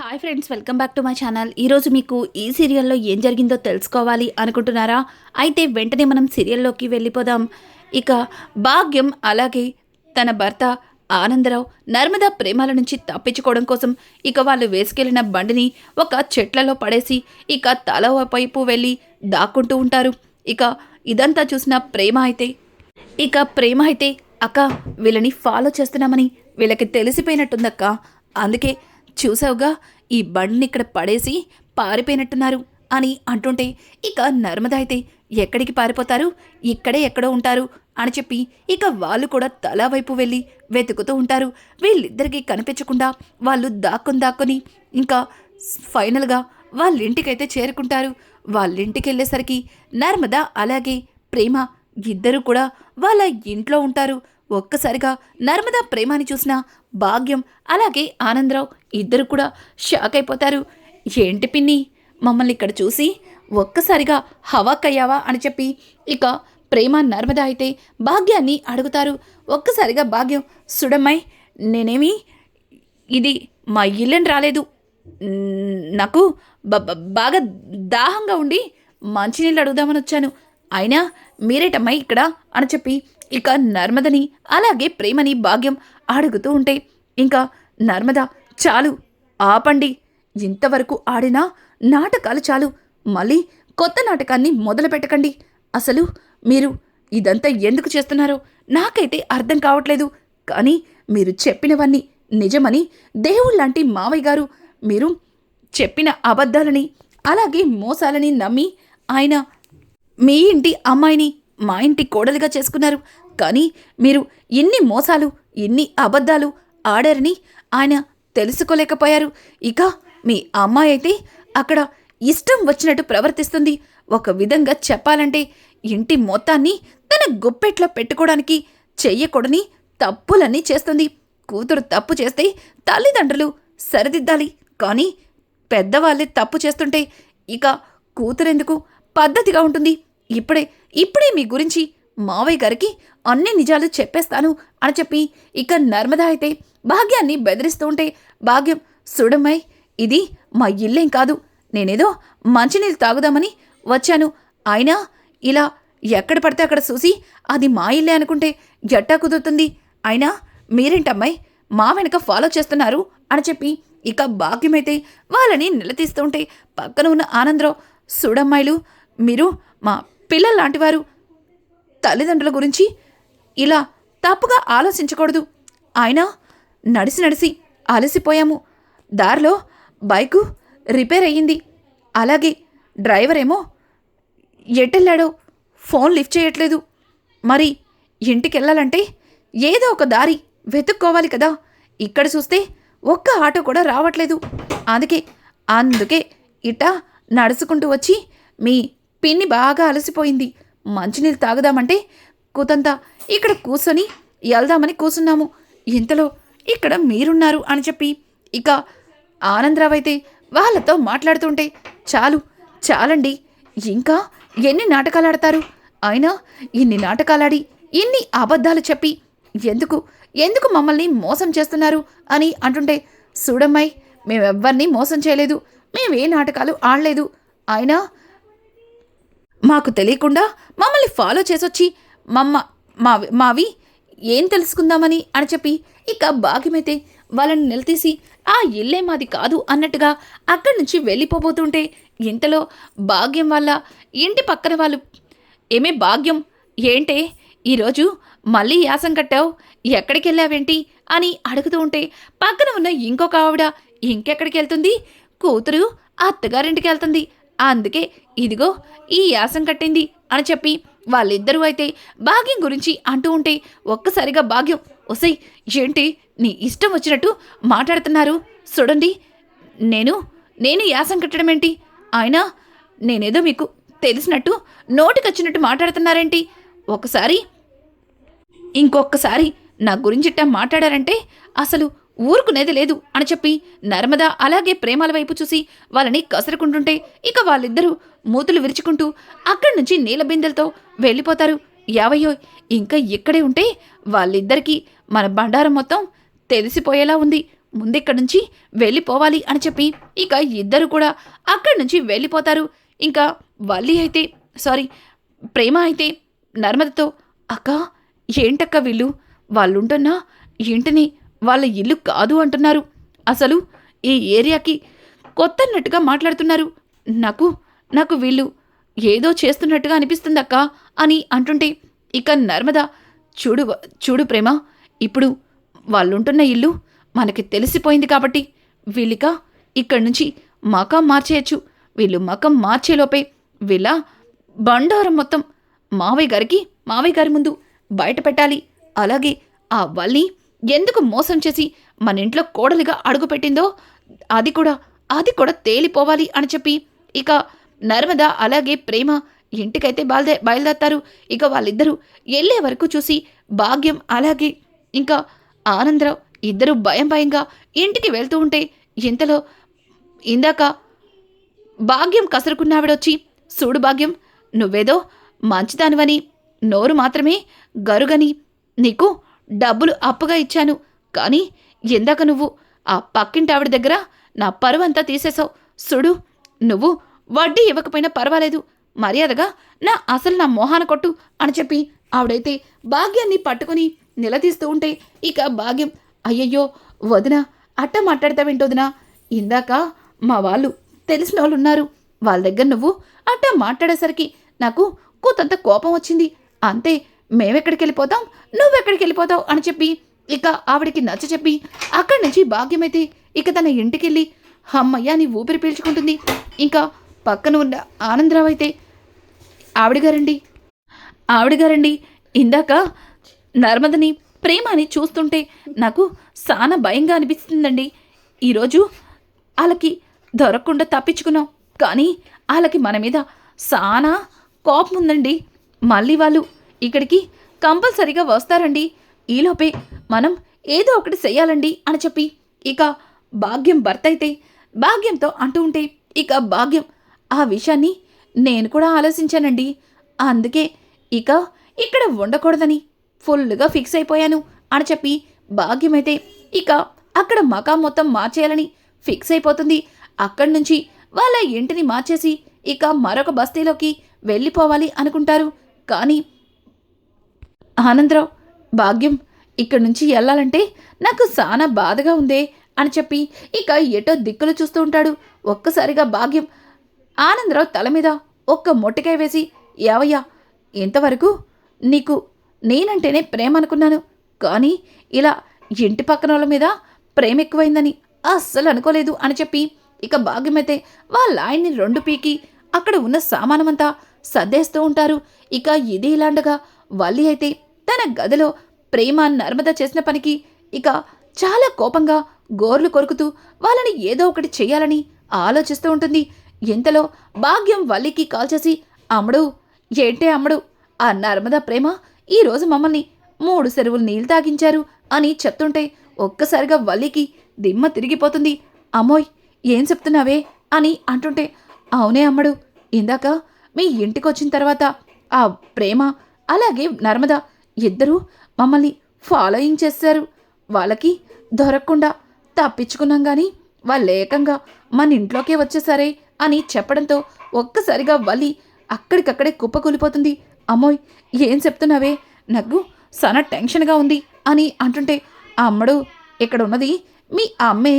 Hi friends welcome back to my channel. ఈరోజు మీకు ఈ సీరియల్లో ఏం జరిగిందో తెలుసుకోవాలి అనుకుంటున్నారా? అయితే వెంటనే మనం సీరియల్లోకి వెళ్ళిపోదాం. ఇక భాగ్యం అలాగే తన భర్త ఆనందరావు నర్మదా ప్రేమాల నుంచి తప్పించుకోవడం కోసం ఇక వాళ్ళు వేసుకెళ్ళిన బండిని ఒక చెట్లలో పడేసి ఇక తల వైపు వెళ్ళి దాక్కుంటూ ఉంటారు. ఇక ఇదంతా చూసిన ప్రేమ అయితే ఇక ప్రేమ అయితే అక్క వీళ్ళని ఫాలో చేస్తున్నామని వీళ్ళకి తెలిసిపోయినట్టుందక్క. అందుకే చూసావుగా? ఈ బండిని ఇక్కడ పడేసి పారిపోయినట్టున్నారు అని అంటుంటే ఇక నర్మద అయితే ఎక్కడికి పారిపోతారు? ఇక్కడే ఎక్కడో ఉంటారు అని చెప్పి ఇక వాళ్ళు కూడా తలా వైపు వెళ్ళి వెతుకుతూ ఉంటారు. వీళ్ళిద్దరికీ కనిపించకుండా వాళ్ళు దాక్కుని దాక్కుని ఇంకా ఫైనల్గా వాళ్ళింటికైతే చేరుకుంటారు. వాళ్ళ ఇంటికి వెళ్ళేసరికి నర్మద అలాగే ప్రేమ ఇద్దరు కూడా వాళ్ళ ఇంట్లో ఉంటారు. ఒక్కసారిగా నర్మదా ప్రేమని చూసిన భాగ్యం అలాగే ఆనందరావు ఇద్దరు కూడా షాక్ అయిపోతారు. ఏంటి పిన్ని? మమ్మల్ని ఇక్కడ చూసి ఒక్కసారిగా హవాకయ్యావా అని చెప్పి ఇక ప్రేమ నర్మద అయితే భాగ్యాన్ని అడుగుతారు. ఒక్కసారిగా భాగ్యం సుడమ్మాయి నేనేమి? ఇది మా ఇల్లుని రాలేదు. నాకు బాగా దాహంగా ఉండి మంచినీళ్ళు అడుగుదామని వచ్చాను. అయినా మీరేటమ్మాయి ఇక్కడ? అని చెప్పి ఇక నర్మదని అలాగే ప్రేమని భాగ్యం అడుగుతూ ఉంటే ఇంకా నర్మద చాలు ఆపండి. ఇంతవరకు ఆడినా నాటకాలు చాలు. మళ్ళీ కొత్త నాటకాన్ని మొదలు పెట్టకండి. అసలు మీరు ఇదంతా ఎందుకు చేస్తున్నారో నాకైతే అర్థం కావట్లేదు. కానీ మీరు చెప్పినవన్నీ నిజమని దేవుళ్ళంటి మావయ్య గారు మీరు చెప్పిన అబద్ధాలని అలాగే మోసాలని నమ్మి ఆయన మీ ఇంటి అమ్మాయిని మా ఇంటి కోడలిగా చేసుకున్నారు. కానీ మీరు ఇన్ని మోసాలు ఇన్ని అబద్ధాలు ఆడారని ఆయన తెలుసుకోలేకపోయారు. ఇక మీ అమ్మాయి అయితే అక్కడ ఇష్టం వచ్చినట్టు ప్రవర్తిస్తుంది. ఒక విధంగా చెప్పాలంటే ఇంటి మొత్తాన్ని తన గుప్పెట్లో పెట్టుకోవడానికి చెయ్యకూడని తప్పులన్నీ చేస్తుంది. కూతురు తప్పు చేస్తే తల్లిదండ్రులు సరిదిద్దాలి. కానీ పెద్దవాళ్ళే తప్పు చేస్తుంటే ఇక కూతురెందుకు పద్ధతిగా ఉంటుంది? ఇప్పుడే ఇప్పుడే మీ గురించి మావయ్య గారికి అన్ని నిజాలు చెప్పేస్తాను అని చెప్పి ఇక నర్మద అయితే భాగ్యాన్ని బెదిరిస్తూ ఉంటే భాగ్యం సుడమ్మాయి ఇది మా ఇల్లేం కాదు నేనేదో మంచినీళ్ళు తాగుదామని వచ్చాను. అయినా ఇలా ఎక్కడ పడితే అక్కడ చూసి అది మా ఇల్లే అనుకుంటే ఎట్టా కుదురుతుంది? అయినా మీరేంటమ్మాయి మా వెనక ఫాలో చేస్తున్నారు అని చెప్పి ఇక భాగ్యమైతే వాళ్ళని నిలదీస్తూ ఉంటే పక్కన ఉన్న ఆనందరావు సుడమ్మాయిలు మీరు మా పిల్లల లాంటివారు తల్లిదండ్రుల గురించి ఇలా తప్పుగా ఆలోచించకూడదు. ఆయన నడిసి నడిసి అలసిపోయాము. దారిలో బైకు రిపేర్ అయ్యింది. అలాగే డ్రైవర్ ఏమో ఎటెళ్ళాడో ఫోన్ లిఫ్ట్ చేయట్లేదు. మరి ఇంటికి వెళ్ళాలంటే ఏదో ఒక దారి వెతుక్కోవాలి కదా. ఇక్కడ చూస్తే ఒక్క ఆటో కూడా రావట్లేదు. అందుకే అందుకే ఇట నడుచుకుంటూ వచ్చి మీ పిన్ని బాగా అలసిపోయింది. మంచినీళ్ళు తాగుదామంటే కూతంతా ఇక్కడ కూర్చొని వెళ్దామని కూర్చున్నాము. ఇంతలో ఇక్కడ మీరున్నారు అని చెప్పి ఇక ఆనందరావు అయితే వాళ్ళతో మాట్లాడుతుంటే చాలు చాలండి. ఇంకా ఎన్ని నాటకాలు ఆడతారు? అయినా ఇన్ని నాటకాలాడి ఇన్ని అబద్ధాలు చెప్పి ఎందుకు ఎందుకు మమ్మల్ని మోసం చేస్తున్నారు? అని అంటుంటే చూడమ్మాయి మేమెవ్వరిని మోసం చేయలేదు. మేమే నాటకాలు ఆడలేదు. అయినా మాకు తెలియకుండా మమ్మల్ని ఫాలో చేసొచ్చి మమ్మ మా మావి ఏం తెలుసుకుందామని అని చెప్పి ఇక భాగ్యమైతే వాళ్ళని నిలదీసి ఆ ఇల్లే మాది కాదు అన్నట్టుగా అక్కడి నుంచి వెళ్ళిపోబోతుంటే ఇంతలో భాగ్యం వల్ల ఇంటి పక్కన వాళ్ళు ఏమే భాగ్యం? ఏంటే? ఈరోజు మళ్ళీ యాసం కట్టావు? ఎక్కడికి వెళ్ళావేంటి అని అడుగుతూ ఉంటే పక్కన ఉన్న ఇంకొక ఆవిడ ఇంకెక్కడికి వెళ్తుంది కూతురు అత్తగారింటికి వెళ్తుంది అందుకే ఇదిగో ఈ యాసం కట్టింది అని చెప్పి వాళ్ళిద్దరూ అయితే భాగ్యం గురించి అంటూ ఉంటే ఒక్కసారిగా భాగ్యం ఒసై ఏంటి నీ ఇష్టం వచ్చినట్టు మాట్లాడుతున్నారు? చూడండి నేను నేను యాసం కట్టడం ఏంటి? అయినా నేనేదో మీకు తెలిసినట్టు నోటికొచ్చినట్టు మాట్లాడుతున్నారేంటి? ఒకసారి ఇంకొకసారి నా గురించిట్ట మాట్లాడారంటే అసలు ఊరుకునేది లేదు అని చెప్పి నర్మద అలాగే ప్రేమాల వైపు చూసి వాళ్ళని కసరుకుంటుంటే ఇక వాళ్ళిద్దరూ మూతులు విరుచుకుంటూ అక్కడి నుంచి నీళ్ళ బిందెలతో వెళ్ళిపోతారు. యావయ్యో ఇంకా ఇక్కడే ఉంటే వాళ్ళిద్దరికీ మన బండారం మొత్తం తెలిసిపోయేలా ఉంది. ముందిక్కడి నుంచి వెళ్ళిపోవాలి అని చెప్పి ఇక ఇద్దరు కూడా అక్కడి నుంచి వెళ్ళిపోతారు. ఇంకా వల్లి అయితే సారీ ప్రేమ అయితే నర్మదతో అక్క ఏంటక్క వీళ్ళు? వాళ్ళుంటున్నా ఏంటని వాళ్ళ ఇల్లు కాదు అంటున్నారు. అసలు ఈ ఏరియాకి కొత్తన్నట్టుగా మాట్లాడుతున్నారు. నాకు నాకు వీళ్ళు ఏదో చేస్తున్నట్టుగా అనిపిస్తుందక్క అని అంటుంటే ఇక నర్మద చూడు చూడు ప్రేమ ఇప్పుడు వాళ్ళుంటున్న ఇల్లు మనకి తెలిసిపోయింది కాబట్టి వీళ్ళిక ఇక్కడి నుంచి మకం మార్చేయచ్చు. వీళ్ళు మకం మార్చేలోపే వీళ్ళ బండారం మొత్తం మావయ్య గారికి మావయ్య గారి ముందు బయట పెట్టాలి. అలాగే ఆ వల్లి ఎందుకు మోసం చేసి మన ఇంట్లో కోడలిగా అడుగుపెట్టిందో? అది కూడా అది కూడా తేలిపోవాలి అని చెప్పి ఇక నర్మద అలాగే ప్రేమ ఇంటికైతే బయలుదే బయలుదేరతారు. ఇక వాళ్ళిద్దరూ వెళ్ళే వరకు చూసి భాగ్యం అలాగే ఇంకా ఆనందరావు ఇద్దరు భయం భయంగా ఇంటికి వెళ్తూ ఉంటే ఇంతలో ఇందాక భాగ్యం కసరుకున్నావిడొచ్చి చూడు భాగ్యం నువ్వేదో మంచిదానివని నోరు మాత్రమే గరుగని నీకు డబ్బులు అప్పుగా ఇచ్చాను. కానీ ఇందాక నువ్వు ఆ పక్కింటి ఆవిడ దగ్గర నా పరువంతా తీసేశావు. సుడు నువ్వు వడ్డీ ఇవ్వకపోయినా పర్వాలేదు. మర్యాదగా నా అసలు నా మోహాన కొట్టు అని చెప్పి ఆవిడైతే భాగ్యాన్ని పట్టుకుని నిలదీస్తూ ఉంటే ఇక భాగ్యం అయ్యయ్యో వదిన అట్ట మాట్లాడతావేంటి వదినా? ఇందాక మా వాళ్ళు తెలిసిన వాళ్ళు ఉన్నారు వాళ్ళ దగ్గర నువ్వు అట్ట మాట్లాడేసరికి నాకు కూతంత కోపం వచ్చింది. అంతే మేమెక్కడికి వెళ్ళిపోతాం నువ్వెక్కడికి వెళ్ళిపోతావు అని చెప్పి ఇక ఆవిడికి నచ్చ చెప్పి అక్కడి నుంచి భాగ్యమైతే ఇక తన ఇంటికెళ్ళి అమ్మయ్య అని ఊపిరి పీల్చుకుంటుంది. ఇంకా పక్కన ఉన్న ఆనందరావు అయితే ఆవిడగారండి ఆవిడగారండి. ఇందాక నర్మదని ప్రేమని చూస్తుంటే నాకు చాలా భయంగా అనిపిస్తుందండి. ఈరోజు వాళ్ళకి దొరకకుండా తప్పించుకున్నాం. కానీ వాళ్ళకి మన మీద చాలా కోపం ఉందండి మళ్ళీ వాళ్ళు ఇక్కడికి కంపల్సరీగా వస్తారండి. ఈలోపే మనం ఏదో ఒకటి చెయ్యాలండి అని చెప్పి ఇక భాగ్యం భర్త అయితే భాగ్యంతో అంటూ ఉంటే ఇక భాగ్యం ఆ విషయాన్ని నేను కూడా ఆలోచించానండి. అందుకే ఇక ఇక్కడ ఉండకూడదని ఫుల్గా ఫిక్స్ అయిపోయాను అని చెప్పి భాగ్యమైతే ఇక అక్కడ మకా మొత్తం మార్చేయాలని ఫిక్స్ అయిపోతుంది. అక్కడి నుంచి వాళ్ళ ఇంటిని మార్చేసి ఇక మరొక బస్తీలోకి వెళ్ళిపోవాలి అనుకుంటారు. కానీ ఆనందరావు భాగ్యం ఇక్కడి నుంచి వెళ్ళాలంటే నాకు చాలా బాధగా ఉందే అని చెప్పి ఇక ఎటో దిక్కులు చూస్తూ ఉంటాడు. ఒక్కసారిగా భాగ్యం ఆనందరావు తల మీద ఒక్క మొట్టకాయ వేసి యావయ్యా ఇంతవరకు నీకు నేనంటేనే ప్రేమ అనుకున్నాను కానీ ఇలా ఇంటి పక్కన వాళ్ళ మీద ప్రేమ ఎక్కువైందని అస్సలు అనుకోలేదు అని చెప్పి ఇక భాగ్యమైతే వాళ్ళ ఆయన్ని రెండు పీకి అక్కడ ఉన్న సామానమంతా సర్దేస్తూ ఉంటారు. ఇక ఇది ఇలాండగా వల్లి అయితే తన గదిలో ప్రేమ నర్మద చేసిన పనికి ఇక చాలా కోపంగా గోర్లు కొరుకుతూ వాళ్ళని ఏదో ఒకటి చేయాలని ఆలోచిస్తూ ఉంటుంది. ఇంతలో భాగ్యం వల్లికి కాల్ చేసి అమ్ముడు ఏంటే అమ్ముడు? ఆ నర్మద ప్రేమ ఈరోజు మమ్మల్ని మూడు సెరువులు నీళ్ళు తాగించారు అని చెప్తుంటే ఒక్కసారిగా వల్లికి దిమ్మ తిరిగిపోతుంది. అమ్మోయ్ ఏం చెప్తున్నావే? అని అంటుంటే అవునే అమ్మడు ఇందాక మీ ఇంటికి వచ్చిన తర్వాత ఆ ప్రేమ అలాగే నర్మద ఇద్దరూ మమ్మల్ని ఫాలోయింగ్ చేశారు. వాళ్ళకి దొరకకుండా తప్పించుకున్నాం కానీ వాళ్ళు ఏకంగా మన ఇంట్లోకే వచ్చేసారే అని చెప్పడంతో ఒక్కసారిగా వలి అక్కడికక్కడే కుప్పకూలిపోతుంది. అమ్మోయ్ ఏం చెప్తున్నావే? నాకు సన టెన్షన్గా ఉంది అని అంటుంటే ఆ అమ్మడు ఇక్కడ ఉన్నది మీ అమ్మే.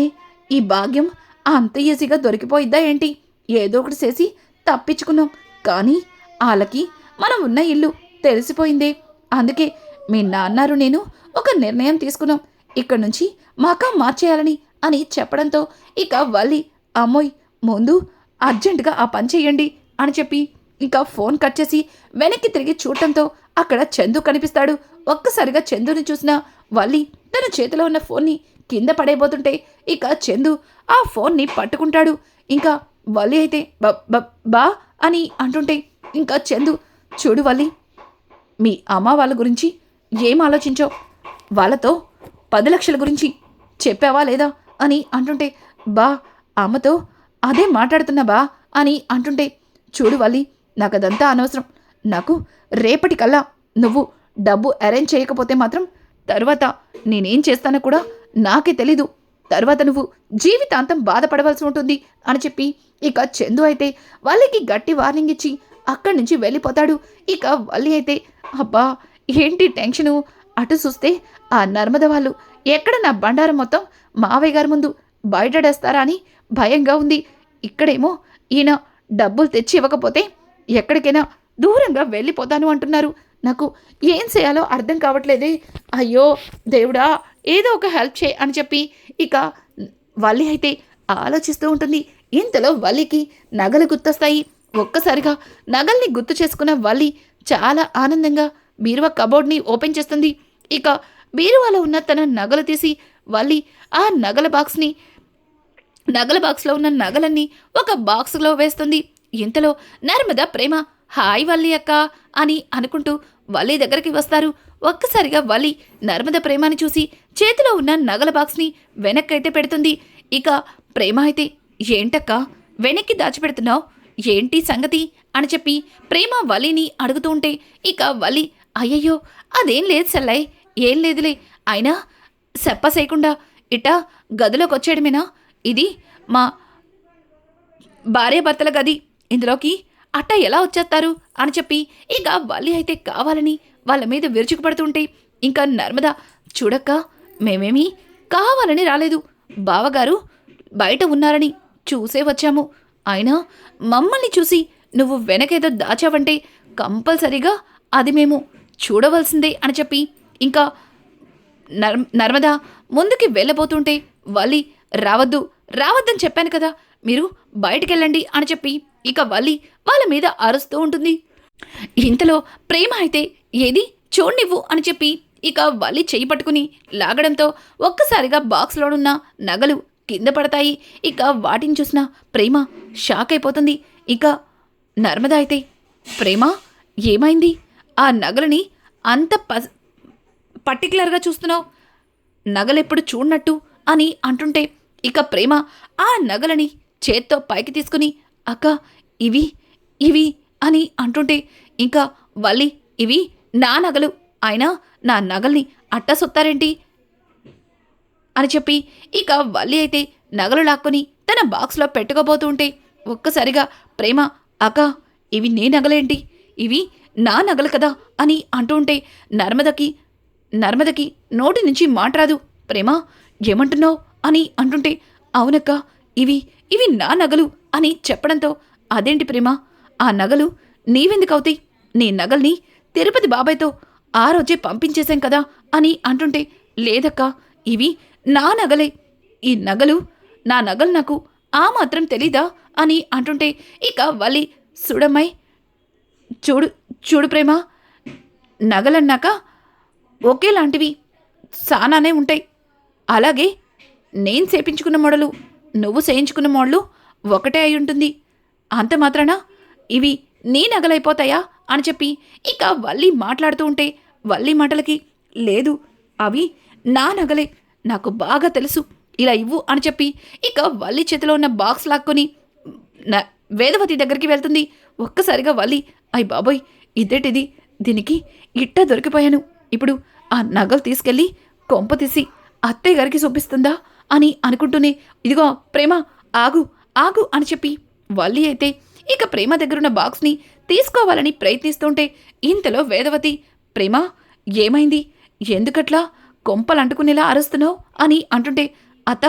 ఈ భాగ్యం అంత ఈజీగా దొరికిపోయిద్దా ఏంటి? ఏదో ఒకటి చేసి తప్పించుకున్నాం. కానీ వాళ్ళకి మనం ఉన్న ఇల్లు తెలిసిపోయింది. అందుకే మీ నాన్నారు నేను ఒక నిర్ణయం తీసుకున్నాం. ఇక్కడి నుంచి మాకా మార్చేయాలని అని చెప్పడంతో ఇక వల్లి అమ్మోయ్ ముందు అర్జెంటుగా ఆ పని చేయండి అని చెప్పి ఇంకా ఫోన్ కట్ చేసి వెనక్కి తిరిగి చూడటంతో అక్కడ చందు కనిపిస్తాడు. ఒక్కసారిగా చందుని చూసిన వల్లి తన చేతిలో ఉన్న ఫోన్ని కింద పడేయబోతుంటే ఇక చందు ఆ ఫోన్ని పట్టుకుంటాడు. ఇంకా వల్లి అయితే బ- బా అని అంటుంటే ఇంకా చందు చూడు వల్లి మీ అమ్మ వాళ్ళ గురించి ఏం ఆలోచించో వాళ్ళతో పది లక్షల గురించి చెప్పావా లేదా? అని అంటుంటే బా అమ్మతో అదే మాట్లాడుతున్నా బా అని అంటుంటే చూడు వల్లి నాకు అదంతా అనవసరం. నాకు రేపటికల్లా నువ్వు డబ్బు అరేంజ్ చేయకపోతే మాత్రం తర్వాత నేనేం చేస్తానో కూడా నాకే తెలీదు. తర్వాత నువ్వు జీవితాంతం బాధపడవలసి ఉంటుంది అని చెప్పి ఇక చందు అయితే వాళ్ళకి గట్టి వార్నింగ్ ఇచ్చి అక్కడి నుంచి వెళ్ళిపోతాడు. ఇక వల్లి అయితే అబ్బా ఏంటి టెన్షను? అటు చూస్తే ఆ నర్మద వాళ్ళు ఎక్కడ నా బండారం మొత్తం? మావయ్య గారి ముందు బయటడేస్తారా అని భయంగా ఉంది. ఇక్కడేమో ఈయన డబ్బులు తెచ్చి ఇవ్వకపోతే ఎక్కడికైనా దూరంగా వెళ్ళిపోతాను అంటున్నారు. నాకు ఏం చేయాలో అర్థం కావట్లేదే. అయ్యో దేవుడా ఏదో ఒక హెల్ప్ చేయి అని చెప్పి ఇక వల్లి అయితే ఆలోచిస్తూ ఉంటుంది. ఇంతలో వల్లికి నగలు గుర్తొస్తాయి. ఒక్కసారిగా నగల్ని గుర్తు చేసుకున్న వల్లి చాలా ఆనందంగా బీరువా కబోర్డ్ని ఓపెన్ చేస్తుంది. ఇక బీరువాలో ఉన్న తన నగలు తీసి వల్లి ఆ నగల బాక్స్ని నగల బాక్స్లో ఉన్న నగలన్నీ ఒక బాక్స్లో వేస్తుంది. ఇంతలో నర్మద ప్రేమ హాయ్ వల్లి అక్క అని అనుకుంటూ వల్లి దగ్గరికి వస్తారు. ఒక్కసారిగా వల్లి నర్మద ప్రేమని చూసి చేతిలో ఉన్న నగల బాక్స్ని వెనక్కైతే పెడుతుంది. ఇక ప్రేమ అయితే ఏంటక్క వెనక్కి దాచిపెడుతున్నావు? ఏంటి సంగతి? అని చెప్పి ప్రేమ వలిని అడుగుతూ ఉంటే ఇక వలి అయ్యయ్యో అదేం లేదు సల్లయ్ ఏం లేదులే. అయినా చెప్పసేయకుండా ఇట గదిలోకి వచ్చేయడమేనా ఇది మా భార్యాభర్తల గది. ఇందులోకి అట్ట ఎలా వచ్చేస్తారు? అని చెప్పి ఇక వల్లి అయితే కావాలని వాళ్ళ మీద విరుచుకుపడుతుంటే ఇంకా నర్మద చూడక్క మేమేమీ కావాలని రాలేదు. బావగారు బయట ఉన్నారని చూసే వచ్చాము. అయినా మమ్మల్ని చూసి నువ్వు వెనకేదో దాచావంటే కంపల్సరీగా అది మేము చూడవలసిందే అని చెప్పి ఇంకా నర్ నర్మదా ముందుకి వెళ్ళబోతుంటే వలి రావద్దు రావద్దని చెప్పాను కదా మీరు బయటికెళ్ళండి అని చెప్పి ఇక వల్లి వాళ్ళ మీద అరుస్తూ ఉంటుంది. ఇంతలో ప్రేమ అయితే ఏది? చూడనివ్వు అని చెప్పి ఇక వల్లి చేయి పట్టుకుని లాగడంతో ఒక్కసారిగా బాక్స్లోనున్న నగలు కింద పడతాయి. ఇక వాటిని చూసిన ప్రేమ షాక్ అయిపోతుంది. ఇక నర్మద అయితే ప్రేమ ఏమైంది? ఆ నగలని అంత ప పర్టికులర్గా చూస్తున్నావు? నగలెప్పుడు చూడనట్టు? అని అంటుంటే ఇక ప్రేమ ఆ నగలని చేత్తో పైకి తీసుకుని అక్క ఇవి ఇవి అని అంటుంటే ఇంకా వల్లి ఇవి నా నగలు. అయినా నా నగల్ని అట్ట సొత్తారేంటి అని చెప్పి ఇక వల్లి అయితే నగలు లాక్కొని తన బాక్స్లో పెట్టుకోబోతుంటే ఒక్కసారిగా ప్రేమ అక్క ఇవి నీ నగలేంటి? ఇవి నా నగలు కదా అని అంటుంటే నర్మదకి నర్మదకి నోటి నుంచి మాట రాదు. ప్రేమ ఏమంటున్నావు? అని అంటుంటే అవునక్క ఇవి ఇవి నా నగలు అని చెప్పడంతో అదేంటి ప్రేమ? ఆ నగలు నీవెందుకవుతాయి నీ నగల్ని తిరుపతి బాబాయ్తో ఆ రోజే పంపించేశాం కదా అని అంటుంటే లేదక్క ఇవి నా నగలే. ఈ నగలు నా నగలు నాకు ఆ మాత్రం తెలీదా అని అంటుంటే ఇక వలి సుడమై చూడు చూడు ప్రేమ నగలన్నాక ఒకేలాంటివి సానానే ఉంటాయి. అలాగే నేను చేపించుకున్న మోడలు నువ్వు చేయించుకున్న మోడలు ఒకటే అయి ఉంటుంది. అంత మాత్రాన? ఇవి నీ నగలైపోతాయా అని చెప్పి ఇక వల్లి మాట్లాడుతూ ఉంటే వల్లి మాటలకి లేదు అవి నా నగలే నాకు బాగా తెలుసు. ఇలా ఇవ్వు అని చెప్పి ఇక వల్లి చేతిలో ఉన్న బాక్స్ లాక్కొని న- వేదవతి దగ్గరికి వెళ్తుంది. ఒక్కసారిగా వల్లి అయ్ బాబోయ్ ఇదేటిది? దీనికి ఇట్ట దొరికిపోయాను. ఇప్పుడు ఆ నగలు తీసుకెళ్ళి కొంప తీసి అత్తయ్య గారికి చూపిస్తుందా? అని అనుకుంటూనే ఇదిగో ప్రేమ ఆగు ఆగు అని చెప్పి వల్లి అయితే ఇక ప్రేమ దగ్గరున్న బాక్స్ని తీసుకోవాలని ప్రయత్నిస్తుంటే ఇంతలో వేదవతి ప్రేమ ఏమైంది? ఎందుకట్లా? కొంపలు అంటుకునేలా అరుస్తున్నావు అని అంటుంటే అత్త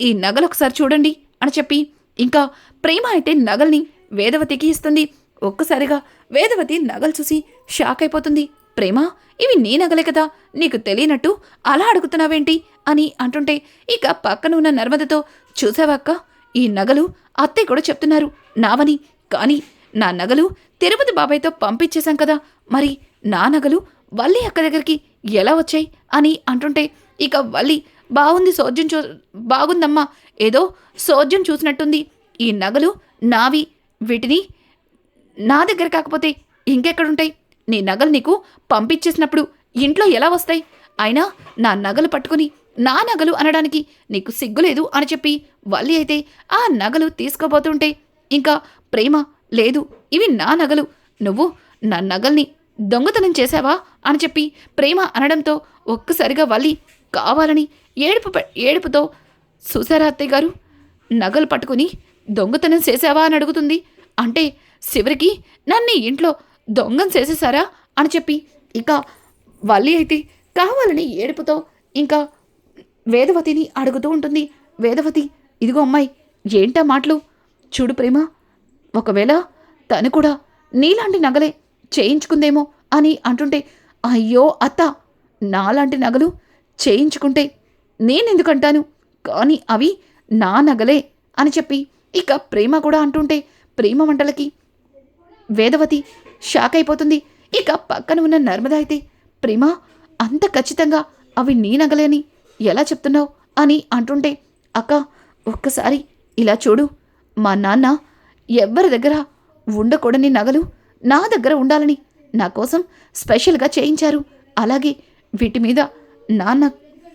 ఈ నగలు ఒకసారి చూడండి అని చెప్పి ఇంకా ప్రేమ అయితే నగల్ని వేదవతికి ఇస్తుంది. ఒక్కసారిగా వేదవతి నగలు చూసి షాక్ అయిపోతుంది. ప్రేమ ఇవి నీ నగలే కదా నీకు తెలియనట్టు అలా అడుగుతున్నావేంటి అని అంటుంటే ఇక పక్కన ఉన్న నర్మదతో చూసావక్క ఈ నగలు అత్తయ్య కూడా చెప్తున్నారు నావని కానీ నా నగలు తిరుపతి బాబాయ్తో పంపించేశాం కదా మరి నా నగలు వల్లి అక్క దగ్గరికి ఎలా వచ్చాయి అని అంటుంటే ఇక వల్లి బాగుంది సోద్యం చూ బాగుందమ్మా. ఏదో సోద్యం చూసినట్టుంది. ఈ నగలు నావి వీటిని నా దగ్గర కాకపోతే ఇంకెక్కడుంటాయి? నీ నగలు నీకు పంపించేసినప్పుడు ఇంట్లో ఎలా వస్తాయి? అయినా నా నగలు పట్టుకుని నా నగలు అనడానికి నీకు సిగ్గులేదు అని చెప్పి వల్లి అయితే ఆ నగలు తీసుకోబోతుంటే ఇంకా ప్రేమ లేదు ఇవి నా నగలు. నువ్వు నా నగల్ని దొంగతనం చేశావా? అని చెప్పి ప్రేమ అనడంతో ఒక్కసారిగా వల్లి కావాలని ఏడుపు ఏడుపుతో చూసారా అత్తయ్య గారు? నగలు పట్టుకుని దొంగతనం చేసావా అని అడుగుతుంది. అంటే చివరికి నన్ను ఇంట్లో దొంగం చేసేసారా అని చెప్పి ఇక వల్లి అయితే కావాలని ఏడుపుతో ఇంకా వేదవతిని అడుగుతూ ఉంటుంది. వేదవతి ఇదిగో అమ్మాయి ఏంటా మాటలు? చూడు ప్రేమ ఒకవేళ తను కూడా నీలాంటి నగలే చేయించుకుందేమో అని అంటుంటే అయ్యో అత్త నాలాంటి నగలు చేయించుకుంటే నేనెందుకంటాను? కానీ అవి నా నగలే అని చెప్పి ఇక ప్రేమ కూడా అంటుంటే ప్రేమ మంటలకి వేదవతి షాక్ అయిపోతుంది ఇక పక్కన ఉన్న నర్మద అయితే ప్రేమ అంత ఖచ్చితంగా అవి నీ నగలేని ఎలా చెప్తున్నావు? అని అంటుంటే అక్క ఒక్కసారి ఇలా చూడు మా నాన్న ఎవ్వరి దగ్గర ఉండకూడని నగలు నా దగ్గర ఉండాలని నా కోసం స్పెషల్గా చేయించారు. అలాగే వీటి మీద నాన్న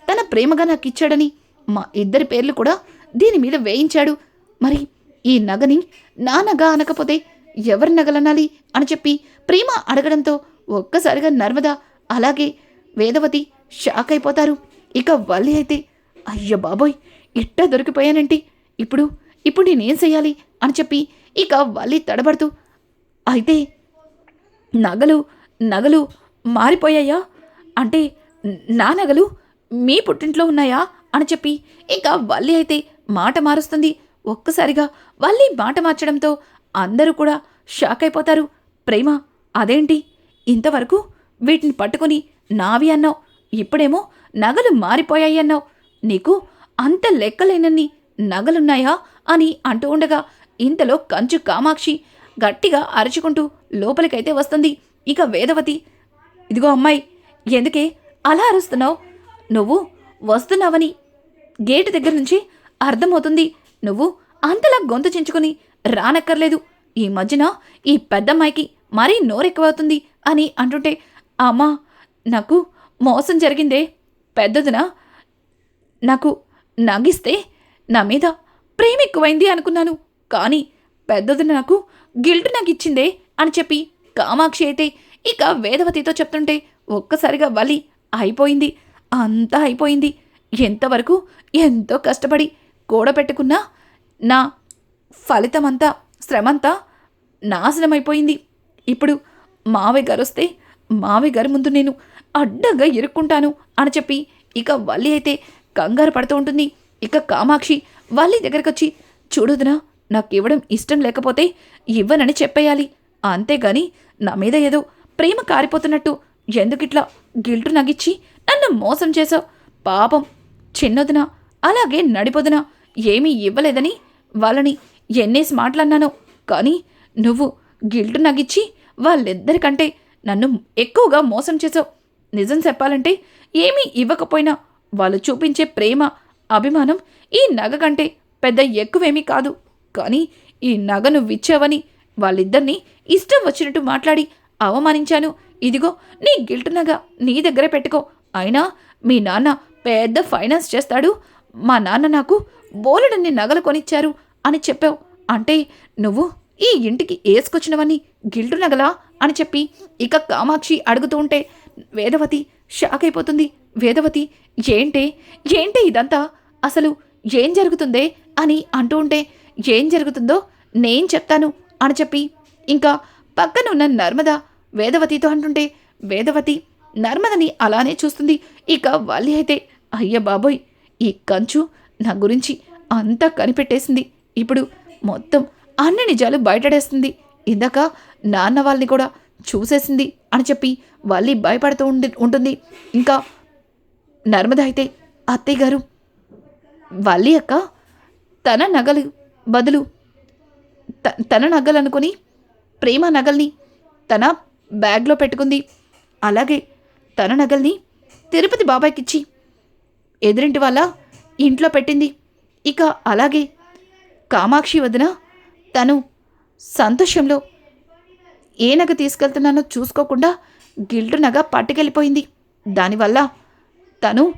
తన ప్రేమగా నాకు ఇచ్చాడని మా ఇద్దరి పేర్లు కూడా దీని మీద వేయించాడు. మరి ఈ నగని నా నగ అనకపోతే ఎవరి నగలనాలి అని చెప్పి ప్రేమ అడగడంతో ఒక్కసారిగా నర్మద అలాగే వేదవతి షాక్ అయిపోతారు. ఇక వల్లి అయితే అయ్య బాబోయ్ ఇట్ట దొరికిపోయానంటే ఇప్పుడు ఇప్పుడు నేనేం చేయాలి అని చెప్పి ఇక వల్లి తడబడుతూ అయితే నగలు నగలు మారిపోయాయా? అంటే నా నగలు మీ పుట్టింట్లో ఉన్నాయా? అని చెప్పి ఇంకా వల్లి అయితే మాట మారుస్తుంది. ఒక్కసారిగా వల్లి మాట మార్చడంతో అందరూ కూడా షాక్ అయిపోతారు. ప్రేమ అదేంటి? ఇంతవరకు వీటిని పట్టుకుని నావి అన్నావు. ఇప్పుడేమో నగలు మారిపోయాయి అన్నావు. నీకు అంత లెక్కలేనన్ని నగలున్నాయా? అని అంటూ ఉండగా ఇంతలో కంచు కామాక్షి గట్టిగా అరుచుకుంటూ లోపలికైతే వస్తుంది. ఇక వేదవతి ఇదిగో అమ్మాయి ఎందుకే అలా అరుస్తున్నావు? నువ్వు వస్తున్నావని గేటు దగ్గర నుంచి అర్థమవుతుంది. నువ్వు అంతలా గొంతు చించుకుని రానక్కర్లేదు. ఈ మధ్యన ఈ పెద్దమ్మాయికి మరీ నోరెక్కువవుతుంది అని అంటుంటే అమ్మా నాకు మోసం జరిగిందే. పెద్దదిన నాకు నగిస్తే నా మీద ప్రేమ ఎక్కువైంది అనుకున్నాను. కానీ పెద్దది నాకు గిల్ట్ నాకు ఇచ్చిందే అని చెప్పి కామాక్షి అయితే ఇక వేదవతితో చెప్తుంటే ఒక్కసారిగా వలి అయిపోయింది. అంతా అయిపోయింది. ఎంతవరకు ఎంతో కష్టపడి కూడబెట్టుకున్నా నా ఫలితమంతా శ్రమంతా నాశనమైపోయింది. ఇప్పుడు మావయ్య గారు వస్తే మావయ్య గారి ముందు నేను అడ్డంగా ఇరుక్కుంటాను అని చెప్పి ఇక వల్లి అయితే కంగారు పడుతూ ఉంటుంది. ఇక కామాక్షి వల్లి దగ్గరకు వచ్చి చూడుదునా నాకు ఇవ్వడం ఇష్టం లేకపోతే ఇవ్వనని చెప్పేయాలి. అంతేగాని నా మీద ఏదో ప్రేమ కారిపోతున్నట్టు ఎందుకిట్లా గిల్టు నగిచ్చి నన్ను మోసం చేసావు పాపం చిన్నదిన అలాగే నడిపొదున ఏమీ ఇవ్వలేదని వాళ్ళని ఎన్నేసి మాట్లాడినాను. కానీ నువ్వు గిల్టు నగిచ్చి వాళ్ళిద్దరికంటే నన్ను ఎక్కువగా మోసం చేసావు నిజం చెప్పాలంటే ఏమీ ఇవ్వకపోయినా వాళ్ళు చూపించే ప్రేమ అభిమానం ఈ నగ కంటే పెద్ద ఎక్కువేమీ కాదు. కానీ ఈ నగ నువ్విచ్చావని వాళ్ళిద్దరినీ ఇష్టం వచ్చినట్టు మాట్లాడి అవమానించాను. ఇదిగో నీ గిల్ట్ నగ నీ దగ్గర పెట్టుకో. అయినా మీ నాన్న పెద్ద ఫైనాన్స్ చేస్తాడు. మా నాన్న నాకు బోలెడన్ని నగలు కొనిచ్చారు అని చెప్పావు. అంటే నువ్వు ఈ ఇంటికి వేసుకొచ్చినవన్నీ గిల్టు నగలా అని చెప్పి ఇక కామాక్షి అడుగుతూ ఉంటే వేదవతి షాక్ అయిపోతుంది. వేదవతి ఏంటే? ఏంటి ఇదంతా? అసలు ఏం జరుగుతుందే? అని అంటూ ఉంటే ఏం జరుగుతుందో నేను చెప్తాను. అని చెప్పి ఇంకా పక్కనున్న నర్మద వేదవతితో అంటుంటే వేదవతి నర్మదని అలానే చూస్తుంది. ఇక వల్లి అయితే అయ్య బాబోయ్ ఈ కంచు నా గురించి అంతా కనిపెట్టేసింది. ఇప్పుడు మొత్తం అన్ని నిజాలు బయటడేస్తుంది ఇందాక నాన్న వాళ్ళని కూడా చూసేసింది అని చెప్పి వల్లి భయపడుతూ ఉండి ఉంటుంది. ఇంకా నర్మద అయితే అత్తయ్య గారు వల్లి అక్క తన నగలు బదులు తన నగలనుకొని ప్రేమ నగల్ని తన బ్యాగ్లో పెట్టుకుంది. అలాగే తన నగల్ని తిరుపతి బాబాయ్కిచ్చి ఎదురింటి వాళ్ళ ఇంట్లో పెట్టింది. ఇక అలాగే కామాక్షి వదిన తను సంతోషంలో ఏ నగ తీసుకెళ్తున్నానో చూసుకోకుండా గిల్టు నగ పట్టుకెళ్ళిపోయింది. దానివల్ల తను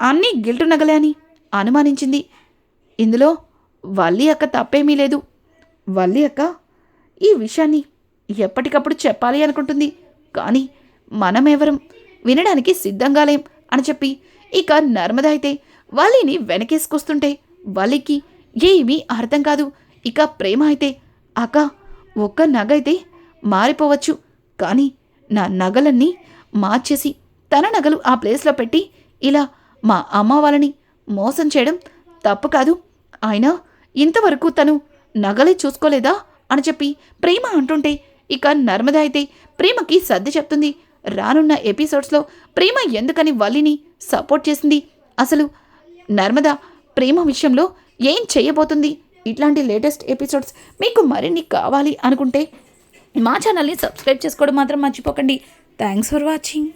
అన్నీ గిల్టు నగలే అని అనుమానించింది. ఇందులో వల్లి అక్క తప్పేమీ లేదు. వల్లి అక్క ఈ విషయాన్ని ఎప్పటికప్పుడు చెప్పాలి అనుకుంటుంది. కానీ మనమెవరం? వినడానికి సిద్ధంగా లేం అని చెప్పి ఇక నర్మద అయితే వల్లిని వెనకేసుకొస్తుంటే వల్లికి ఏమీ అర్థం కాదు. ఇక ప్రేమ అయితే అక్క ఒక్క నగ అయితే మారిపోవచ్చు. కానీ నా నగలన్నీ మార్చేసి తన నగలు ఆ ప్లేస్లో పెట్టి ఇలా మా అమ్మ వాళ్ళని మోసం చేయడం తప్పు కాదు. అయినా ఇంతవరకు తను నగలే చూసుకోలేదా? అని చెప్పి ప్రేమ అంటుంటే ఇక నర్మద అయితే ప్రేమకి సర్ది చెప్తుంది. రానున్న ఎపిసోడ్స్లో ప్రేమ ఎందుకని వల్లిని సపోర్ట్ చేసింది? అసలు నర్మద ప్రేమ విషయంలో ఏం చేయబోతుంది? ఇట్లాంటి లేటెస్ట్ ఎపిసోడ్స్ మీకు మరిన్ని కావాలి అనుకుంటే మా ఛానల్ని సబ్స్క్రైబ్ చేసుకోవడం మాత్రం మర్చిపోకండి. Thanks for watching.